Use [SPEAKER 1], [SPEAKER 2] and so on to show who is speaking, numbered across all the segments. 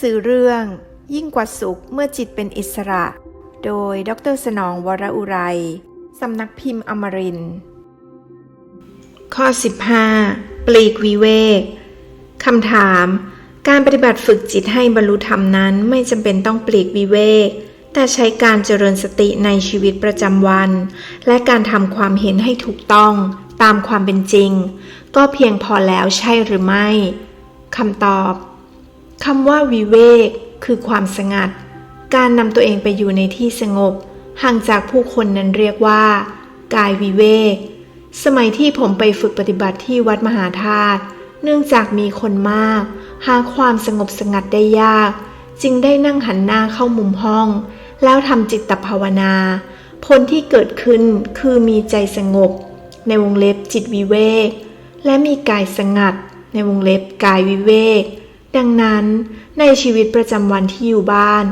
[SPEAKER 1] สือเรื่อง ยิ่งกว่าสุขเมื่อจิตเป็นอิสระ โดยดรสนองวรอุไรสำนักพิมพ์อมรินข้อ 15 ปลีกวิเวกคำถาม การปฏิบัติฝึกจิตให้บรรลุธรรมนั้นไม่จำเป็นต้องปลีกวิเวก แต่ใช้การเจริญสติในชีวิตประจำวัน และการทำความเห็นให้ถูกต้องตามความเป็นจริง ก็เพียงพอแล้วใช่หรือไม่คำตอบ คำว่าวิเวก คือความสงัด การนำตัวเองไปอยู่ในที่สงบ ห่างจากผู้คนนั้นเรียกว่า กายวิเวก สมัยที่ผมไปฝึกปฏิบัติที่วัดมหาธาตุเนื่องจากมีคนมาก หาความสงบสงัดได้ยาก จึงได้นั่งหันหน้าเข้ามุมห้อง แล้วทำจิตภาวนา ผลที่เกิดขึ้นคือมีใจสงบ ในวงเล็บจิตวิเวก และมีกายสงัด ในวงเล็บกายวิเวก ดังนั้นในชีวิตประจำวันที่อยู่บ้าน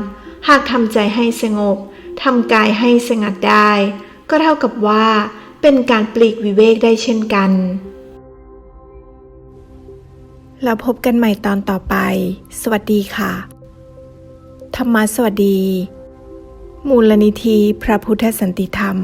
[SPEAKER 1] หากทำใจให้สงบทำกายให้สงัดได้ ก็เท่ากับว่า เป็นการปลีกวิเวกได้เช่นกัน แล้วพบกันใหม่ตอนต่อไป สวัสดีค่ะ ธรรมะสวัสดี มูลนิธิพระพุทธสันติธรรม